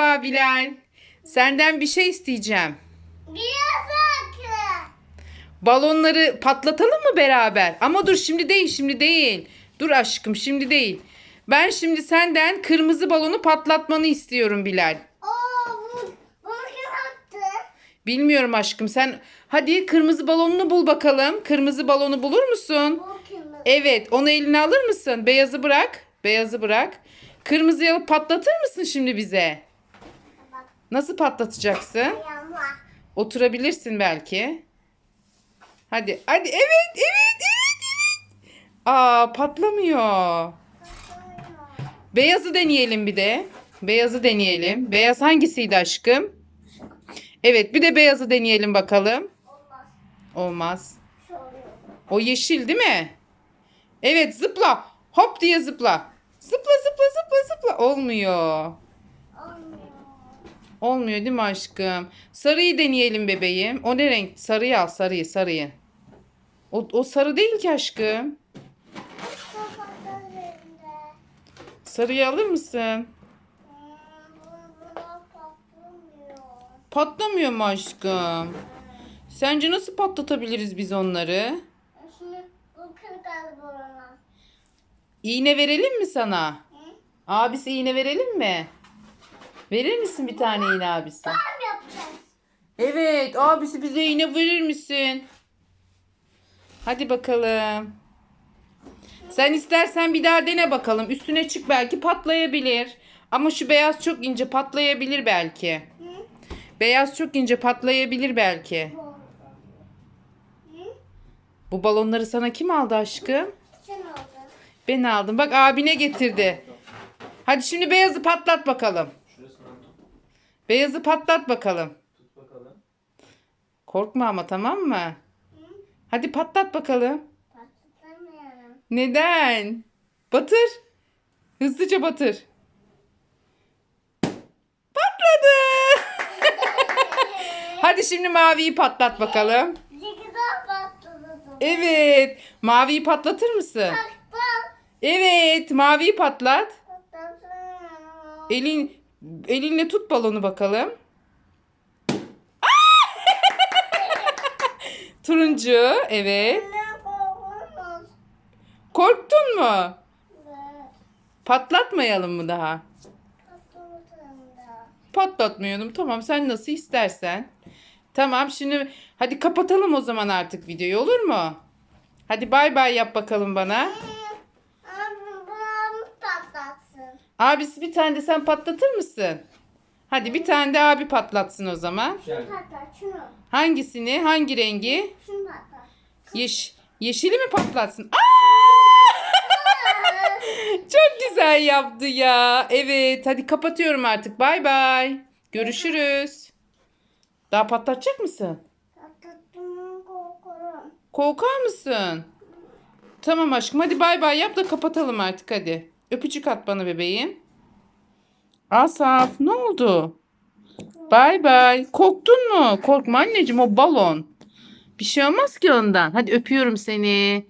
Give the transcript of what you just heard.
Merhaba Bilal. Senden bir şey isteyeceğim. Biraz. Balonları patlatalım mı beraber? Ama dur şimdi değil, şimdi değil. Dur aşkım, şimdi değil. Ben şimdi senden kırmızı balonu patlatmanı istiyorum Bilal. Oo bu, bunu kim attı? Bilmiyorum aşkım. Sen hadi kırmızı balonunu bul bakalım. Kırmızı balonu bulur musun? Bu? Evet, onu eline alır mısın? Beyazı bırak. Beyazı bırak. Kırmızıyı alıp patlatır mısın şimdi bize? Nasıl patlatacaksın? Oturabilirsin belki. Hadi, hadi. Evet, evet, evet, evet. Aa, patlamıyor. Beyazı deneyelim bir de. Beyazı deneyelim. Beyaz hangisiydi aşkım? Evet, bir de beyazı deneyelim bakalım. Olmaz. O yeşil değil mi? Evet, zıpla. Hop diye zıpla. Zıpla, zıpla, zıpla, zıpla. Olmuyor. Olmuyor. Olmuyor değil mi aşkım? Sarıyı deneyelim bebeğim. O ne renk? Sarıyı al sarıyı sarıyı. O, o sarı değil ki aşkım. Sarıyı alır mısın? Patlamıyor. Mu aşkım? Sence nasıl patlatabiliriz biz onları? İğne verelim mi sana? Abisi iğne verelim mi? Verir misin bir tane iğne abisi? Evet abisi bize iğne verir misin? Hadi bakalım. Sen istersen bir daha dene bakalım. Üstüne çık belki patlayabilir. Ama şu beyaz çok ince patlayabilir belki. Beyaz çok ince patlayabilir belki. Bu balonları sana kim aldı aşkım? Sen oldu. Ben aldım. Bak abine getirdi. Hadi şimdi beyazı patlat bakalım. Beyazı patlat bakalım. tut bakalım. Korkma ama tamam mı? Hı? Hadi patlat bakalım. Patlatamıyorum. Neden? Batır. Hızlıca batır. Patladı. Hadi şimdi maviyi patlat bakalım. Evet. Maviyi patlatır mısın? Evet. Maviyi patlat. Patlatamıyorum. Elin elinle tut balonu bakalım. Turuncu. Evet. Korktun mu? Patlatmayalım mı daha? Patlatmayalım. Tamam sen nasıl istersen. Tamam şimdi hadi kapatalım o zaman artık videoyu olur mu? Hadi bay bay yap bakalım bana. Abi bunu patlatsın. Abisi bir tane de sen patlatır mısın? Hadi bir tane de abi patlatsın o zaman. Güzel. Patlat şunu. Hangisini? Hangi rengi? Şunu patlat. Yeş yeşili mi patlatsın? Aa! Çok güzel yaptı ya. Evet hadi kapatıyorum artık. Bay bay. Görüşürüz. Daha patlatacak mısın? Patlattım korkuyorum. Korkar mısın? Tamam aşkım hadi bay bay yap da kapatalım artık hadi. Öpücük at bana bebeğim. Asaf ne oldu? Bay bay. Korktun mu? Korkma anneciğim o balon. Bir şey olmaz ki ondan. Hadi öpüyorum seni.